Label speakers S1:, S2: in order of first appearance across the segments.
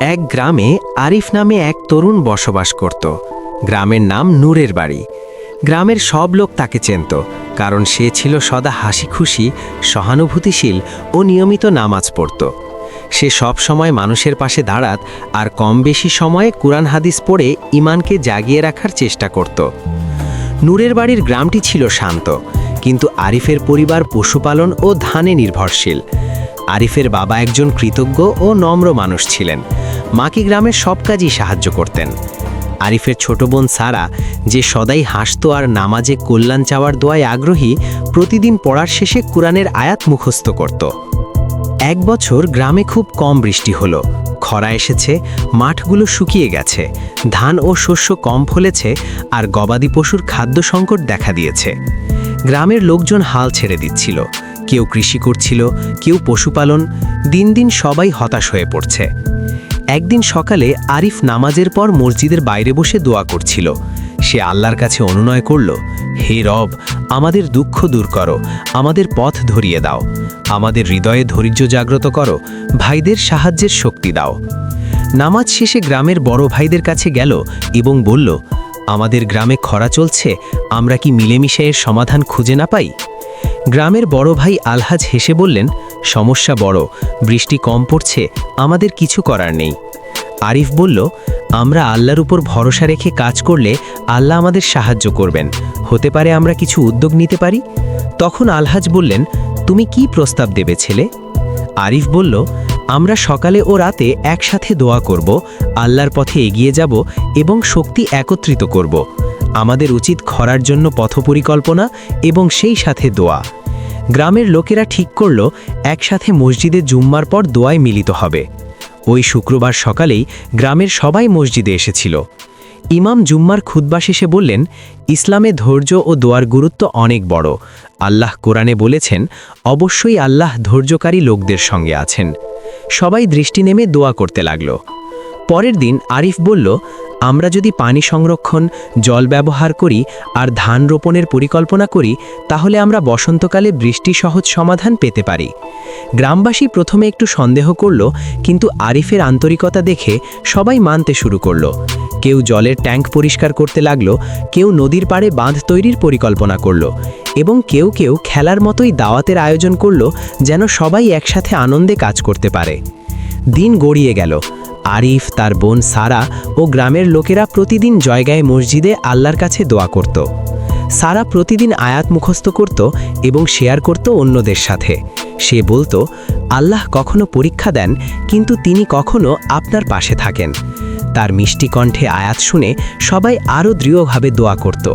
S1: এক গ্রামে আরিফ নামে এক তরুণ বসবাস করত। গ্রামের নাম নূরের বাড়ি। গ্রামের সব লোক তাকে চেনত, কারণ সে ছিল সদা হাসি খুশি সহানুভূতিশীল ও নিয়মিত নামাজ পড়ত। সে সব সময় মানুষের পাশে দাঁড়াত আর কম বেশি সময়ে কুরআন হাদিস পড়ে ইমানকে জাগিয়ে রাখার চেষ্টা করত। নূরের বাড়ির গ্রামটি ছিল শান্ত, কিন্তু আরিফের পরিবার পশুপালন ও ধানে নির্ভরশীল। আরিফের বাবা একজন কৃতজ্ঞ ও নম্র মানুষ ছিলেন। মাকে গ্রামের সব কাজই সাহায্য করতেন। আরিফের ছোট বোন সারা যে সদাই হাসত আর নামাজে কল্যাণ চাওয়ার দোয়ায় আগ্রহী, প্রতিদিন পড়ার শেষে কোরআনের আয়াত মুখস্থ করত। এক বছর গ্রামে খুব কম বৃষ্টি হলো। খরা এসেছে, মাঠগুলো শুকিয়ে গেছে, ধান ও শস্য কম ফলেছে আর গবাদি পশুর খাদ্য সংকট দেখা দিয়েছে। গ্রামের লোকজন হাল ছেড়ে দিচ্ছিল। কেউ কৃষি করছিল, কেউ পশুপালন, দিন দিন সবাই হতাশ হয়ে পড়ছে। একদিন সকালে আরিফ নামাজের পর মসজিদের বাইরে বসে দোয়া করছিল। সে আল্লাহর কাছে অনুনয় করল, হে রব, আমাদের দুঃখ দূর করো, আমাদের পথ ধরিয়ে দাও, আমাদের হৃদয়ে ধৈর্য জাগ্রত করো, ভাইদের সাহায্যের শক্তি দাও। নামাজ শেষে গ্রামের বড় ভাইদের কাছে গেল এবং বলল, আমাদের গ্রামে খরা চলছে, আমরা কি মিলেমিশে এর সমাধান খুঁজে না পাই? গ্রামের বড় ভাই আলহাজ হেসে বললেন, সমস্যা বড়, বৃষ্টি কম পড়ছে, আমাদের কিছু করার নেই। আরিফ বলল, আমরা আল্লাহর উপর ভরসা রেখে কাজ করলে আল্লাহ আমাদের সাহায্য করবেন। হতে পারে আমরা কিছু উদ্যোগ নিতে পারি? তখন আলহাজ বললেন, তুমি কি প্রস্তাব দেবে ছেলে? আরিফ বলল, আমরা সকালে ও রাতে একসাথে দোয়া করব, আল্লাহর পথে এগিয়ে যাব এবং শক্তি একত্রিত করব। আমাদের উচিত খরার জন্য পথপরিকল্পনা এবং সেই সাথে দোয়া। গ্রামের লোকেরা ঠিক করল, একসাথে মসজিদে জুম্মার পর দোয়ায় মিলিত হবে। ওই শুক্রবার সকালেই গ্রামের সবাই মসজিদে এসেছিল। ইমাম জুম্মার খুদ্া শেষে বললেন, ইসলামে ধৈর্য ও দোয়ার গুরুত্ব অনেক বড়। আল্লাহ কোরআনে বলেছেন, অবশ্যই আল্লাহ ধৈর্যকারী লোকদের সঙ্গে আছেন। সবাই দৃষ্টি নেমে দোয়া করতে লাগল। পরের দিন আরিফ বলল, আমরা যদি পানি সংরক্ষণ, জল ব্যবহার করি আর ধান রোপণের পরিকল্পনা করি, তাহলে আমরা বসন্তকালে বৃষ্টি সহজ সমাধান পেতে পারি। গ্রামবাসী প্রথমে একটু সন্দেহ করল, কিন্তু আরিফের আন্তরিকতা দেখে সবাই মানতে শুরু করল। কেউ জলের ট্যাঙ্ক পরিষ্কার করতে লাগল, কেউ নদীর পাড়ে বাঁধ তৈরির পরিকল্পনা করল এবং কেউ কেউ খেলার মতোই দাওয়াতের আয়োজন করল, যেন সবাই একসাথে আনন্দে কাজ করতে পারে। দিন গড়িয়ে গেল। আরিফ, তার বোন সারা ও গ্রামের লোকেরা প্রতিদিন জয়গায় মসজিদে আল্লাহর কাছে দোয়া করত। সারা প্রতিদিন আয়াত মুখস্থ করত এবং শেয়ার করত অন্যদের সাথে। সে বলতো, আল্লাহ কখনো পরীক্ষা দেন, কিন্তু তিনি কখনো আপনার পাশে থাকেন। তার মিষ্টি কণ্ঠে আয়াত শুনে সবাই আরও দৃঢ়ভাবে দোয়া করত।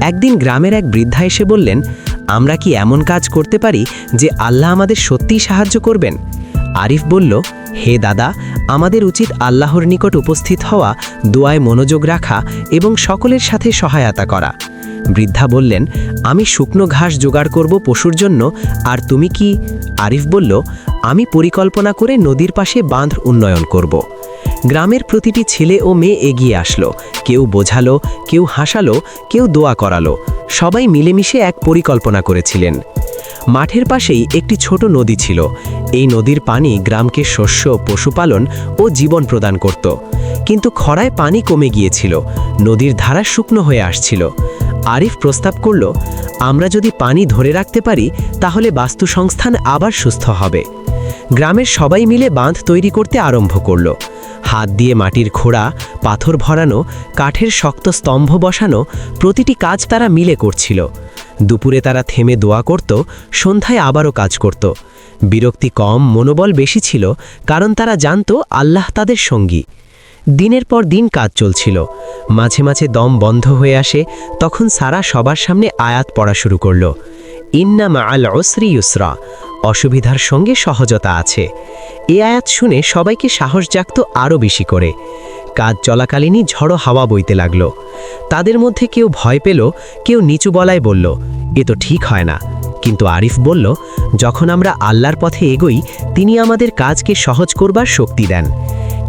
S1: একদিন গ্রামের এক বৃদ্ধা এসে বললেন, আমরা কি এমন কাজ করতে পারি যে আল্লাহ আমাদের সত্যিই সাহায্য করবেন? আরিফ বলল, হে দাদা আমাদের উচিত আল্লাহর নিকট উপস্থিত হওয়া, দোয়ায় মনোযোগ রাখা এবং সকলের সাথে সহায়তা করা। বৃদ্ধা বললেন, আমি শুকনো ঘাস জোগাড় করব পশুর জন্য, আর তুমি কি? আরিফ বলল, আমি পরিকল্পনা করে নদীর পাশে বাঁধ উন্নয়ন করব। গ্রামের প্রতিটি ছেলে ও মেয়ে এগিয়ে আসলো। কেউ বোঝালো, কেউ হাসালো, কেউ দোয়া করালো। সবাই মিলেমিশে এক পরিকল্পনা করেছিলেন। মাঠের পাশেই একটি ছোট নদী ছিল। এই নদীর পানি গ্রামকে শস্য, পশুপালন ও জীবন প্রদান করত। কিন্তু খরায় পানি কমে গিয়েছিল। নদীর ধারা শুকনো হয়ে আসছিল। আরিফ প্রস্তাব করল, আমরা যদি পানি ধরে রাখতে পারি, তাহলে বাস্তুসংস্থান আবার সুস্থ হবে। গ্রামের সবাই মিলে বাঁধ তৈরি করতে আরম্ভ করল। হাত দিয়ে মাটির খোড়া, পাথর ভরানো, কাঠের শক্ত স্তম্ভ বসানো প্রতিটি কাজ তারা মিলে করছিল। দুপুরে তারা থেমে দোয়া করত, সন্ধ্যায় আবারও কাজ করত। বিরক্তি কম, মনোবল বেশি ছিল, কারণ তারা জানত আল্লাহ তাদের সঙ্গী। দিনের পর দিন কাজ চলছিল। মাঝে মাঝে দম বন্ধ হয়ে আসে, তখন সারা সবার সামনে আয়াত পড়া শুরু করল। ইন্না মা আল ওসরি ইউসরা অসুবিধার সঙ্গে সহজতা আছে। এ আয়াত শুনে সবাইকে সাহস জাগত আরও বেশি করে। কাজ চলাকালীনই ঝড়ো হাওয়া বইতে লাগল। তাদের মধ্যে কেউ ভয় পেল, কেউ নিচু বলায় বলল, এ তো ঠিক হয় না। কিন্তু আরিফ বলল, যখন আমরা আল্লাহর পথে এগোই, তিনি আমাদের কাজকে সহজ করবার শক্তি দেন।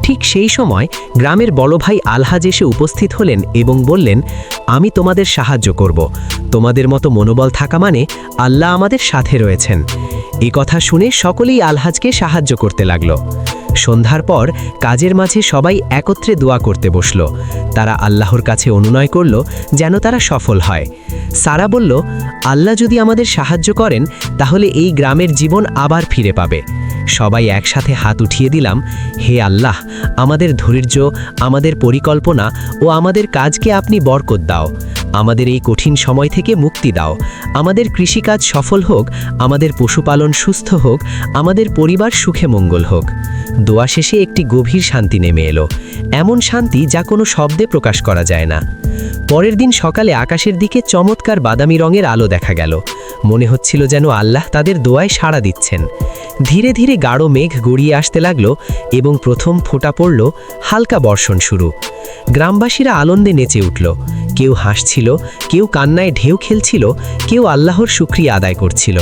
S1: ঠিক সেই সময় গ্রামের বড় ভাই আলহাজ এসে উপস্থিত হলেন এবং বললেন, আমি তোমাদের সাহায্য করব। তোমাদের মতো মনোবল থাকা মানে আল্লাহ আমাদের সাথে রয়েছেন। এ কথা শুনে সকলেই আলহাজকে সাহায্য করতে লাগল। সন্ধ্যার পর কাজের মাঝে সবাই একত্রে দোয়া করতে বসল। তারা আল্লাহর কাছে অনুনয় করল যেন তারা সফল হয়। সারা বলল, আল্লাহ যদি আমাদের সাহায্য করেন, তাহলে এই গ্রামের জীবন আবার ফিরে পাবে। সবাই একসাথে হাত উঠিয়ে দিলাম, হে আল্লাহ, আমাদের ধৈর্য, আমাদের পরিকল্পনা ও আমাদের কাজকে আপনি বরকত দাও। আমাদের এই কঠিন সময় থেকে মুক্তি দাও। আমাদের কৃষিকাজ সফল হোক, আমাদের পশুপালন সুস্থ হোক, আমাদের পরিবার সুখে মঙ্গল হোক। দোয়া শেষে একটি গভীর শান্তি নেমে এলো। এমন শান্তি যা কোনো শব্দে প্রকাশ করা যায় না। পরের দিন সকালে আকাশের দিকে চমৎকার বাদামি রঙের আলো দেখা গেল। মনে হচ্ছিল যেন আল্লাহ তাদের দোয়ায় সাড়া দিচ্ছেন। ধীরে ধীরে গাঢ় মেঘ গড়িয়ে আসতে লাগল এবং প্রথম ফোঁটা পড়ল হালকা বর্ষণ শুরু। গ্রামবাসীরা আনন্দে নেচে উঠল। কেউ হাসছিল, কেউ কান্নায় ঢেউ খেলছিল, কেউ আল্লাহর শুক্রিয়া আদায় করছিল।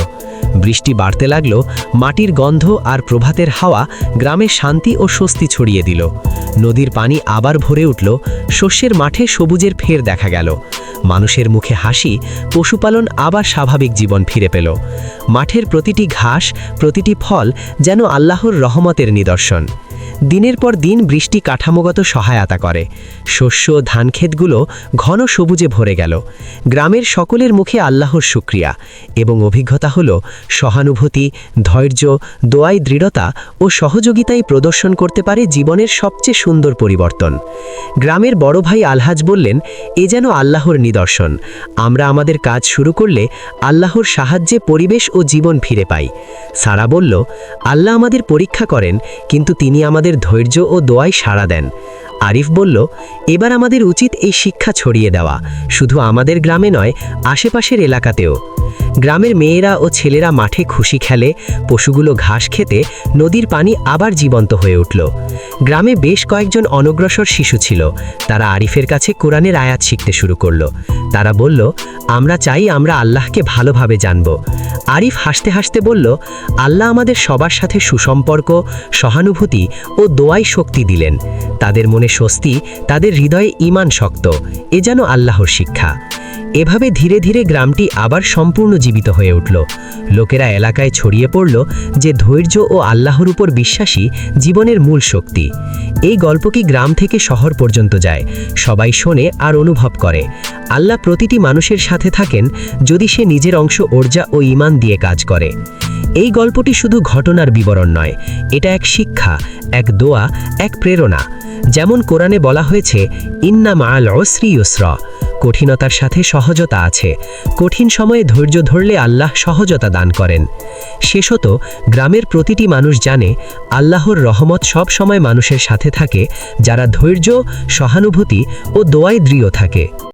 S1: বৃষ্টি বাড়তে লাগল, মাটির গন্ধ আর প্রভাতের হাওয়া গ্রামে শান্তি ও স্বস্তি ছড়িয়ে দিল। নদীর পানি আবার ভরে উঠল, শস্যের মাঠে সবুজের ফের দেখা গেল। মানুষের মুখে হাসি, পশুপালন আবার স্বাভাবিক জীবন ফিরে পেল। মাঠের প্রতিটি ঘাস, প্রতিটি ফল যেন আল্লাহর রহমতের নিদর্শন। দিনের পর দিন বৃষ্টি কাঠামোগত সহায়তা করে। শস্য ধানক্ষেতগুলো ঘন সবুজে ভরে গেল। গ্রামের সকলের মুখে আল্লাহর শুক্রিয়া এবং অভিজ্ঞতা হল সহানুভূতি, ধৈর্য দোয়াই দৃঢ়তা ও সহযোগিতাই প্রদর্শন করতে পারে জীবনের সবচেয়ে সুন্দর পরিবর্তন। গ্রামের বড় ভাই আলহাজ বললেন, এ যেন আল্লাহর নিদর্শন। আমরা আমাদের কাজ শুরু করলে আল্লাহর সাহায্যে পরিবেশ ও জীবন ফিরে পাই। সারা বলল, আল্লাহ আমাদের পরীক্ষা করেন, কিন্তু তিনি আমাদের ধৈর্য ও দোয়ায় সাড়া দেন। আরিফ বলল, এবার আমাদের উচিত এই শিক্ষা ছড়িয়ে দেওয়া। শুধু আমাদের গ্রামে নয়, আশেপাশের এলাকাতেও। গ্রামের মেয়েরা ও ছেলেরা মাঠে খুশি খেলে, পশুগুলো ঘাস খেতে, নদীর পানি আবার জীবন্ত হয়ে উঠল। গ্রামে বেশ কয়েকজন অনগ্রসর শিশু ছিল। তারা আরিফের কাছে কোরআনের আয়াত শিখতে শুরু করল। তারা বলল, আমরা চাই আমরা আল্লাহকে ভালোভাবে জানব। আরিফ হাসতে হাসতে বলল, আল্লাহ আমাদের সবার সাথে সুসম্পর্ক, সহানুভূতি ও দোয়াই শক্তি দিলেন। তাদের মনে স্বস্তি, তাদের হৃদয়ে ইমান শক্ত। এ যেন আল্লাহর শিক্ষা। এভাবে ধীরে ধীরে গ্রামটি আবার সম্পূর্ণ জীবিত হয়ে উঠল। লোকেরা এলাকায় ছড়িয়ে পড়ল যে ধৈর্য ও আল্লাহর উপর বিশ্বাসী জীবনের মূল শক্তি। এই গল্প কি গ্রাম থেকে শহর পর্যন্ত যায়? সবাই শোনে আর অনুভব করে। আল্লাহ প্রতিটি মানুষের সাথে থাকেন যদি সে নিজের অংশ ওর্জা ও ইমান দিয়ে কাজ করে। এই গল্পটি শুধু ঘটনার বিবরণ নয়, এটা এক শিক্ষা, এক দোয়া, এক প্রেরণা। যেমন কোরআনে বলা হয়েছে, ইন্না মাল অশ্রী কঠিনতার সাথে সহজতা আছে। কঠিন সময়ে ধৈর্য ধরলে আল্লাহ সহজতা দান করেন। শেষত, গ্রামের প্রতিটি মানুষ জানে, আল্লাহর রহমত সব সময় মানুষের সাথে থাকে, যারা ধৈর্য, সহানুভূতি ও দোয়ায় দৃঢ় থাকে।